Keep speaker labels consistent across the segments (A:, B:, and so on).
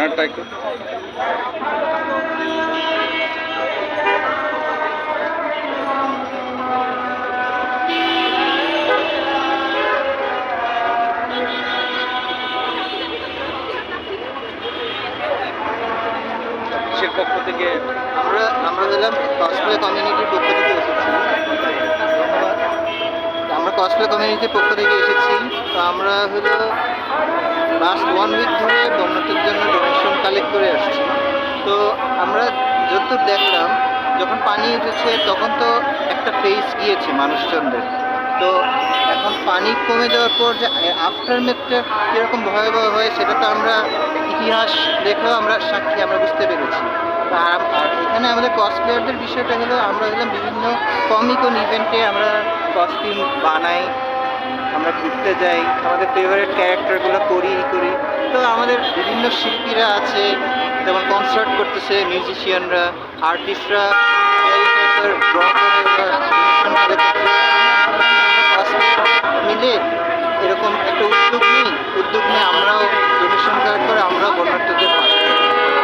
A: ব্যানারটা একটু কিসের পক্ষ থেকে
B: আমরা আমরা হলাম কসপ্লে কমিউনিটির পক্ষ থেকে এসেছি। আমরা কসপ্লে কমিউনিটির পক্ষ থেকে এসেছি। তো আমরা হলো লাস্ট ওয়ান উইক ধরে বন্যতের জন্য আমরা যতদূর দেখলাম, যখন পানি উঠেছে তখন তো একটা ফেস গিয়েছে মানুষজনদের। তো এখন পানি কমে যাওয়ার পর যে আফটার মেথটা কীরকম ভয়াবহ হয় সেটা তো আমরা ইতিহাস দেখেও আমরা সাক্ষী, আমরা বুঝতে পেরেছি। আর এখানে আমাদের কসপ্লেয়ারদের বিষয়টা হলো আমরা হলাম বিভিন্ন কমিক ইভেন্টে আমরা কস্টিউম বানাই, আমরা ঘুরতে যাই, আমাদের ফেভারিট ক্যারেক্টারগুলো করি করি। তো আমাদের বিভিন্ন শিল্পীরা আছে, যেমন কনসার্ট করতেছে মিউজিশিয়ানরা আর্টিস্টরা মিলে এরকম একটা উদ্যোগ নিই, উদ্যোগ নিয়ে আমরাও ডোনেশন কার্ড করে আমরাও বর্ণার্থদের পাশে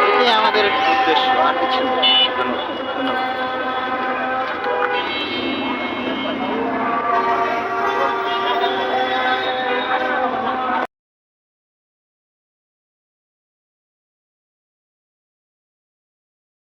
B: এটাই আমাদের উদ্দেশ্য, আর কিছু ধন্যবাদ।